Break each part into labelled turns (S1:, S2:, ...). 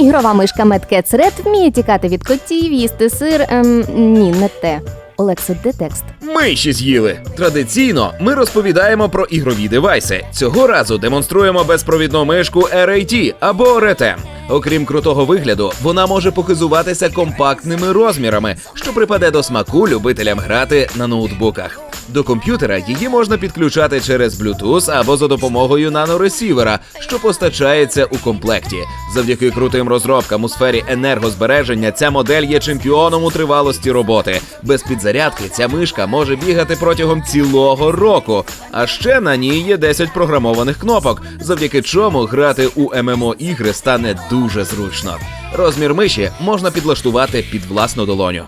S1: Ігрова мишка Medcats Red вміє тікати від котів, їсти сир. Ем, ні, не те. Олексо, де текст?
S2: Миші з'їли. Традиційно ми розповідаємо про ігрові девайси. Цього разу демонструємо безпровідну мишку RAT або RETEM. Окрім крутого вигляду, вона може похизуватися компактними розмірами, що припаде до смаку любителям грати на ноутбуках. До комп'ютера її можна підключати через Bluetooth або за допомогою наноресівера, що постачається у комплекті. Завдяки крутим розробкам у сфері енергозбереження ця модель є чемпіоном у тривалості роботи. Без підзарядки ця мишка може бігати протягом цілого року. А ще на ній є 10 програмованих кнопок, завдяки чому грати у ММО ігри стане дуже зручно. Розмір миші можна підлаштувати під власну долоню.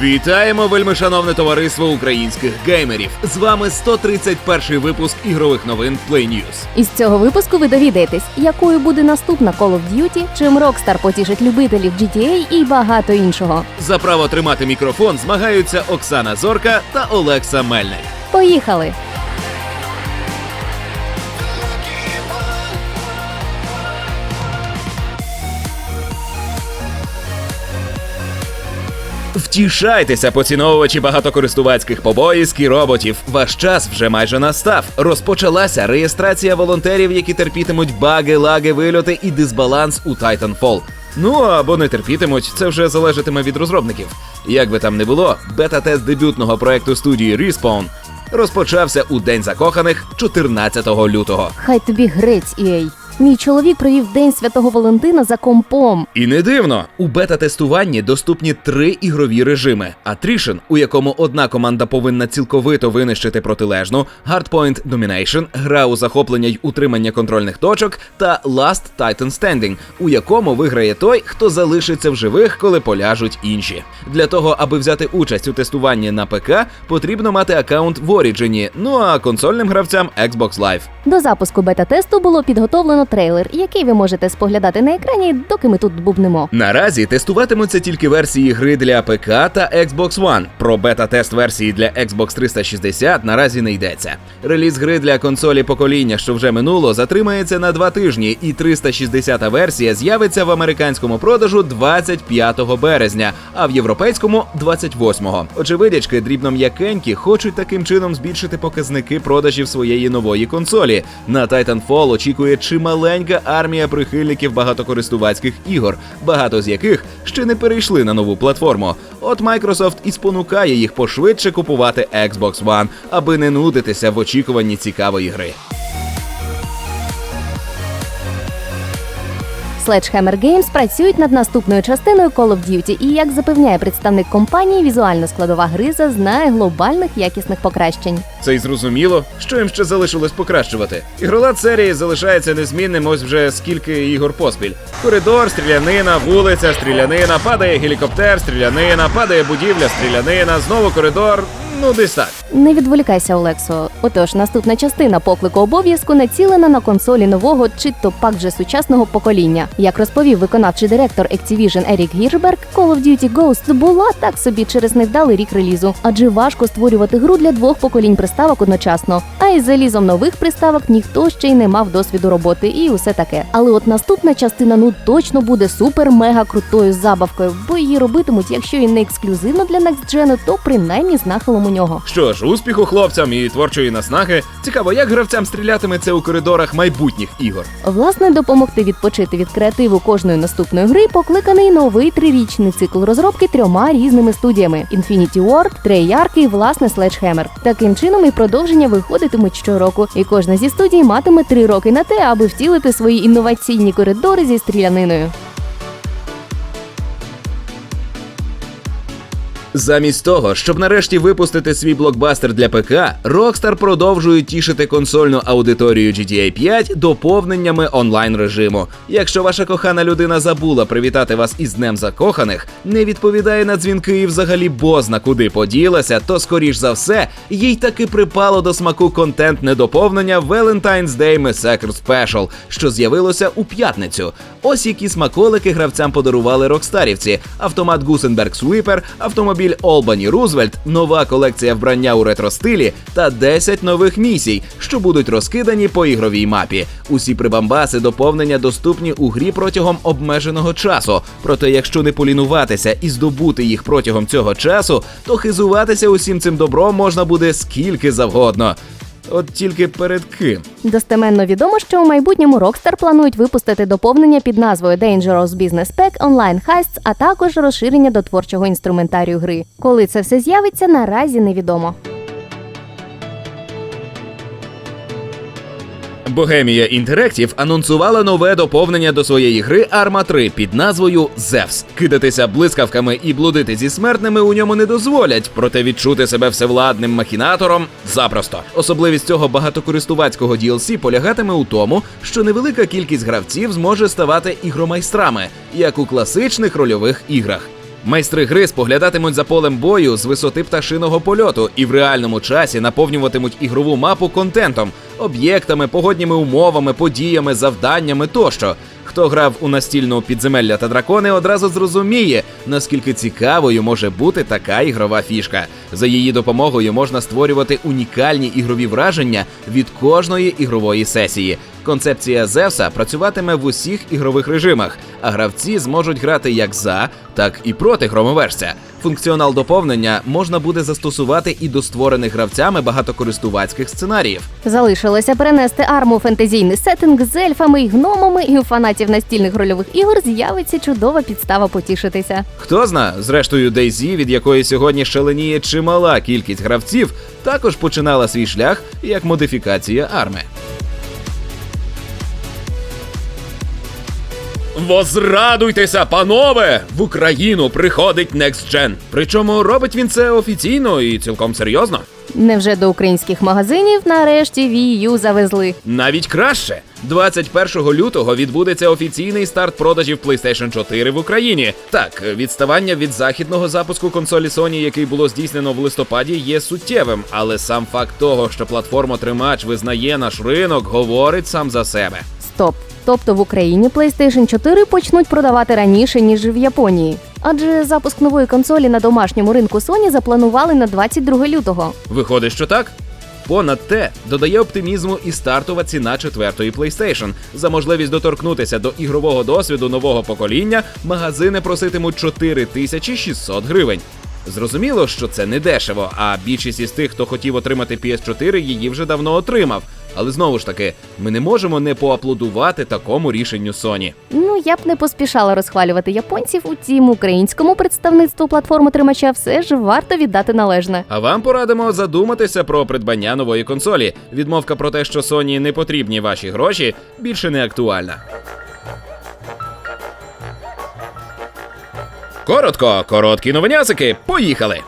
S2: Вітаємо, вельмишановне товариство українських геймерів. З вами 131 випуск ігрових новин Play News.
S1: Із цього випуску ви довідаєтесь, якою буде наступна Call of Duty, чим Rockstar потішить любителів GTA і багато іншого.
S2: За право тримати мікрофон змагаються Оксана Зорка та Олекса Мельник.
S1: Поїхали!
S2: Втішайтеся, поціновувачі багатокористувацьких побоїзк і роботів. Ваш час вже майже настав. Розпочалася реєстрація волонтерів, які терпітимуть баги, лаги, вильоти і дисбаланс у Titanfall. Ну або не терпітимуть, це вже залежатиме від розробників. Як би там не було, бета-тест дебютного проекту студії Respawn розпочався у День закоханих 14 лютого.
S1: Хай тобі грець, EA. Мій чоловік провів День Святого Валентина за компом.
S2: І не дивно, у бета-тестуванні доступні три ігрові режими: Attrition, у якому одна команда повинна цілковито винищити протилежну, Hardpoint Domination, гра у захоплення й утримання контрольних точок, та Last Titan Standing, у якому виграє той, хто залишиться в живих, коли поляжуть інші. Для того, аби взяти участь у тестуванні на ПК, потрібно мати аккаунт в Origin, ну а консольним гравцям Xbox Live.
S1: До запуску бета-тесту було підготовлено трейлер, який ви можете споглядати на екрані, доки ми тут бубнемо.
S2: Наразі тестуватимуться тільки версії гри для ПК та Xbox One. Про бета-тест версії для Xbox 360 наразі не йдеться. Реліз гри для консолі покоління, що вже минуло, затримається на два тижні, і 360 версія з'явиться в американському продажу 25 березня, а в європейському 28-го. Очевидячки, дрібном'якенькі хочуть таким чином збільшити показники продажів своєї нової консолі. На Titanfall очікує чималенька армія прихильників багатокористувацьких ігор, багато з яких ще не перейшли на нову платформу. От Microsoft і спонукає їх пошвидше купувати Xbox One, аби не нудитися в очікуванні цікавої гри.
S1: Sledgehammer Games працюють над наступною частиною Call of Duty, і як запевняє представник компанії, візуальна складова гри зазнає глобальних якісних покращень.
S2: Це й зрозуміло, що їм ще залишилось покращувати. Ігролад серії залишається незмінним ось вже скільки ігор поспіль. Коридор, стрілянина, вулиця, стрілянина, падає гелікоптер, стрілянина, падає будівля, стрілянина, знову коридор. Ну, десь так.
S1: Не відволікайся, Олексо. Отож, наступна частина поклику обов'язку націлена на консолі нового чи то пак вже сучасного покоління. Як розповів виконавчий директор Activision Ерік Гірберг, Call of Duty Ghost була так собі через невдалий рік релізу, адже важко створювати гру для двох поколінь приставок одночасно. А із залізом нових приставок ніхто ще й не мав досвіду роботи, і усе таке. Але от наступна частина ну точно буде супер-мега крутою забавкою, бо її робитимуть, якщо і не ексклюзивно для Next Gen, то принаймні з нахилом нього.
S2: Що ж, успіху хлопцям і творчої наснаги. Цікаво, як гравцям стрілятиметься у коридорах майбутніх ігор.
S1: Власне, допомогти відпочити від креативу кожної наступної гри покликаний новий трирічний цикл розробки трьома різними студіями: Infinity Ward, Treyarch і власне Sledgehammer. Таким чином і продовження виходитимуть щороку, і кожна зі студій матиме три роки на те, аби втілити свої інноваційні коридори зі стріляниною.
S2: Замість того, щоб нарешті випустити свій блокбастер для ПК, Rockstar продовжує тішити консольну аудиторію GTA 5 доповненнями онлайн режиму. Якщо ваша кохана людина забула привітати вас із Днем закоханих, не відповідає на дзвінки і взагалі бозна куди поділася, то скоріш за все їй таки припало до смаку контентне доповнення Valentine's Day Massacre Special, що з'явилося у п'ятницю. Ось які смаколики гравцям подарували рокстарівці: автомат Гусенберг Sweeper, автомобіль автомобіль Олбані Рузвельт, нова колекція вбрання у ретро-стилі та 10 нових місій, що будуть розкидані по ігровій мапі. Усі прибамбаси доповнення доступні у грі протягом обмеженого часу. Проте, якщо не полінуватися і здобути їх протягом цього часу, то хизуватися усім цим добром можна буде скільки завгодно. От тільки перед ким.
S1: Достеменно відомо, що у майбутньому Rockstar планують випустити доповнення під назвою Dangerous Business Pack Online Heists, а також розширення до творчого інструментарію гри. Коли це все з'явиться, наразі невідомо.
S2: Bohemia Interactive анонсувала нове доповнення до своєї гри Arma 3 під назвою Зевс. Кидатися блискавками і блудити зі смертними у ньому не дозволять, проте відчути себе всевладним махінатором запросто. Особливість цього багатокористувацького DLC полягатиме у тому, що невелика кількість гравців зможе ставати ігромайстрами, як у класичних рольових іграх. Майстри гри споглядатимуть за полем бою з висоти пташиного польоту і в реальному часі наповнюватимуть ігрову мапу контентом, об'єктами, погодніми умовами, подіями, завданнями тощо. Хто грав у настільну підземелля та дракони, одразу зрозуміє, наскільки цікавою може бути така ігрова фішка. За її допомогою можна створювати унікальні ігрові враження від кожної ігрової сесії. Концепція Зевса працюватиме в усіх ігрових режимах, а гравці зможуть грати як за, так і проти громовержця. Функціонал доповнення можна буде застосувати і до створених гравцями багатокористувацьких сценаріїв.
S1: Залишилося перенести арму фентезійний сеттинг з ельфами і гномами, і у фанатів настільних рольових ігор з'явиться чудова підстава потішитися.
S2: Хто зна, зрештою, DayZ, від якої сьогодні шаленіє чимала кількість гравців, також починала свій шлях як модифікація арми. Возрадуйтеся, панове! В Україну приходить Next Gen. Причому робить він це офіційно і цілком серйозно.
S1: Невже до українських магазинів нарешті Wii U завезли?
S2: Навіть краще. 21 лютого відбудеться офіційний старт продажів PlayStation 4 в Україні. Так, відставання від західного запуску консолі Sony, який було здійснено в листопаді, є суттєвим, але сам факт того, що платформа-тримач визнає наш ринок, говорить сам за себе.
S1: Стоп. Тобто в Україні PlayStation 4 почнуть продавати раніше, ніж в Японії. Адже запуск нової консолі на домашньому ринку Sony запланували на 22 лютого.
S2: Виходить, що так? Понад те додає оптимізму і стартова ціна четвертої PlayStation. За можливість доторкнутися до ігрового досвіду нового покоління магазини проситимуть 4600 гривень. Зрозуміло, що це не дешево, а більшість із тих, хто хотів отримати PS4, її вже давно отримав. Але знову ж таки, ми не можемо не поаплодувати такому рішенню Sony.
S1: Ну я б не поспішала розхвалювати японців, утім українському представництву платформи тримача все ж варто віддати належне.
S2: А вам порадимо задуматися про придбання нової консолі. Відмовка про те, що Sony не потрібні ваші гроші, більше не актуальна. Коротко, короткі новинясики. Поїхали.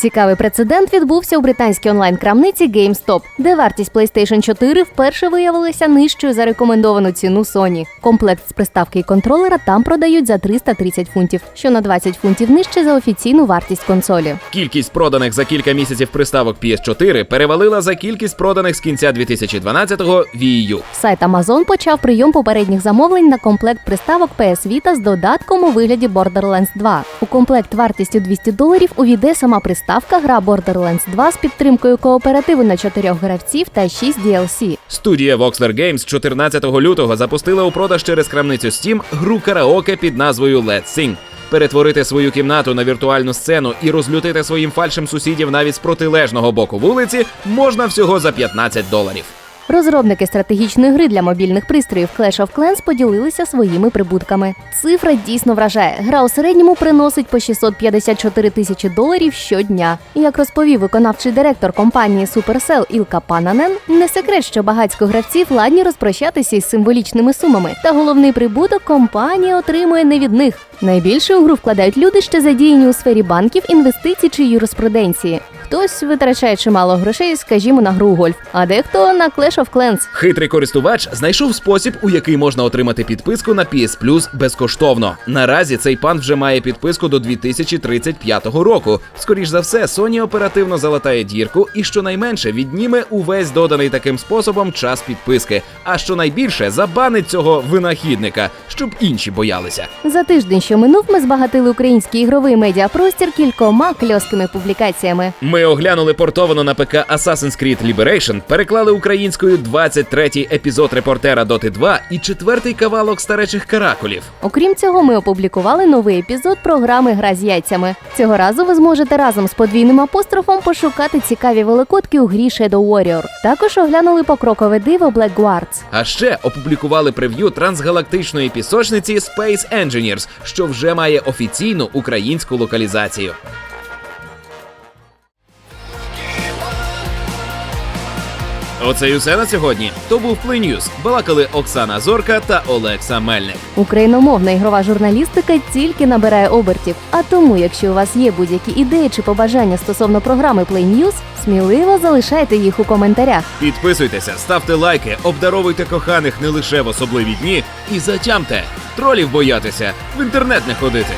S1: Цікавий прецедент відбувся у британській онлайн-крамниці GameStop, де вартість PlayStation 4 вперше виявилася нижчою за рекомендовану ціну Sony. Комплект з приставки і контролера там продають за 330 фунтів, що на 20 фунтів нижче за офіційну вартість консолі.
S2: Кількість проданих за кілька місяців приставок PS4 перевалила за кількість проданих з кінця 2012-го Wii U.
S1: Сайт Amazon почав прийом попередніх замовлень на комплект приставок PS Vita з додатком у вигляді Borderlands 2. У комплект вартістю 200 доларів увійде сама приставка, гра Borderlands 2 з підтримкою кооперативу на чотирьох гравців та 6 DLC.
S2: Студія Voxler Games 14 лютого запустила у продаж через крамницю Steam гру караоке під назвою Let's Sing. Перетворити свою кімнату на віртуальну сцену і розлютити своїм фальшем сусідів навіть з протилежного боку вулиці можна всього за 15 доларів.
S1: Розробники стратегічної гри для мобільних пристроїв Clash of Clans поділилися своїми прибутками. Цифра дійсно вражає. Гра у середньому приносить по 654 тисячі доларів щодня. Як розповів виконавчий директор компанії Supercell Ілка Пананен, не секрет, що багатько гравців ладні розпрощатися із символічними сумами. Та головний прибуток компанія отримує не від них. Найбільше у гру вкладають люди, що задіяні у сфері банків, інвестицій чи юриспруденції. Хтось витрачає чимало грошей, скажімо, на гру у гольф, а дехто на Clash of Clans.
S2: Хитрий користувач знайшов спосіб, у який можна отримати підписку на PS Plus безкоштовно. Наразі цей пан вже має підписку до 2035 року. Скоріш за все, Sony оперативно залатає дірку і щонайменше відніме увесь доданий таким способом час підписки. А щонайбільше забанить цього винахідника, щоб інші боялися.
S1: За тиждень, що минув, ми збагатили український ігровий медіапростір кількома кльоскими публікаціями.
S2: Ми оглянули портовану на ПК Assassin's Creed Liberation, переклали українською 23-й епізод репортера Доти 2 і четвертий кавалок старечих каракулів.
S1: Окрім цього, ми опублікували новий епізод програми Гра з яйцями. Цього разу ви зможете разом з подвійним апострофом пошукати цікаві великодки у грі Shadow Warrior. Також оглянули покрокове диво Black Guards.
S2: А ще опублікували прев'ю трансгалактичної пісочниці Space Engineers, що вже має офіційну українську локалізацію. Оце й усе на сьогодні. То був News. Балакали Оксана Зорка та Олекса Мельник.
S1: Україномовна ігрова журналістика тільки набирає обертів. А тому, якщо у вас є будь-які ідеї чи побажання стосовно програми News, сміливо залишайте їх у коментарях.
S2: Підписуйтеся, ставте лайки, обдаровуйте коханих не лише в особливі дні і затямте. Тролів боятися, в інтернет не ходити.